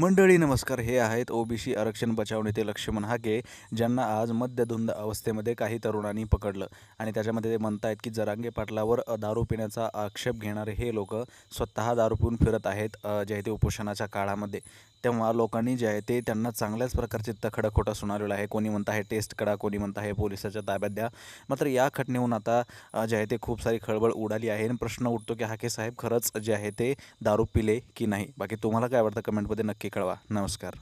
मंडळी नमस्कार. हे आहेत ओबीसी आरक्षण बचाव नेते लक्ष्मण हाके ज्यांना आज मद्यधुंद अवस्थेमध्ये काही तरुणांनी पकडलं. आणि त्याच्यामध्ये ते म्हणतायत की जरांगे पाटलावर दारू पिण्याचा आक्षेप घेणारे हे लोक स्वतः दारू पिऊन फिरत आहेत जे आहे ते उपोषणाच्या काळामध्ये. तेव्हा लोकांनी जे आहे ते त्यांना चांगल्याच प्रकारचे तखडं खोटं सुनावलेलं आहे. कोणी म्हणत आहे टेस्ट करा कोणी म्हणत आहे पोलिसाच्या ताब्यात द्या. मात्र या घटनेहून आता जे आहे ते खूप सारी खळबळ उडाली आहे. आणि प्रश्न उठतो की हाके साहेब खरंच जे आहे ते दारू पिले की नाही? बाकी तुम्हाला काय वाटतं कमेंटमध्ये नक्की कळवा. नमस्कार.